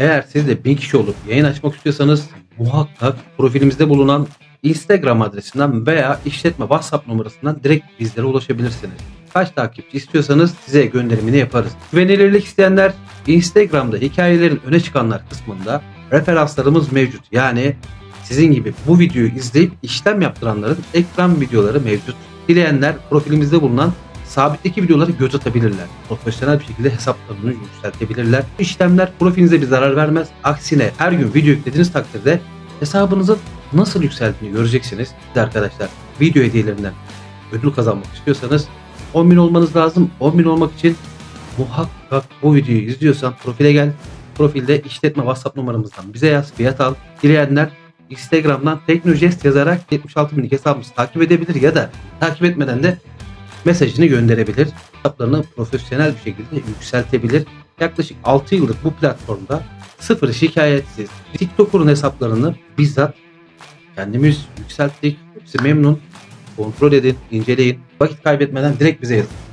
Eğer siz de 1000 kişi olup yayın açmak istiyorsanız muhakkak profilimizde bulunan Instagram adresinden veya işletme WhatsApp numarasından direkt bizlere ulaşabilirsiniz. Kaç takipçi istiyorsanız size gönderimini yaparız. Güvenilirlik isteyenler Instagram'da hikayelerin öne çıkanlar kısmında referanslarımız mevcut. Yani sizin gibi bu videoyu izleyip işlem yaptıranların ekran videoları mevcut. Dileyenler profilimizde bulunan sabitteki videoları göz atabilirler. Profesyonel bir şekilde hesaplarını yükseltebilirler. Bu işlemler profilinize bir zarar vermez. Aksine her gün video yüklediğiniz takdirde hesabınızın nasıl yükseldiğini göreceksiniz. Siz arkadaşlar video hediyelerinden ödül kazanmak istiyorsanız 10.000 olmanız lazım. 10.000 olmak için muhakkak bu videoyu izliyorsan profile gel. Profilde işletme WhatsApp numaramızdan bize yaz, fiyat al. Dileyenler Instagram'dan Teknojest yazarak 76 binlik hesabımızı takip edebilir ya da takip etmeden de mesajını gönderebilir. Hesaplarını profesyonel bir şekilde yükseltebilir. Yaklaşık 6 yıldır bu platformda sıfır şikayetsiz TikToker'ın hesaplarını bizzat kendimiz yükselttik. Hepsi memnun. Kontrol edin, inceleyin. Vakit kaybetmeden direkt bize yazın.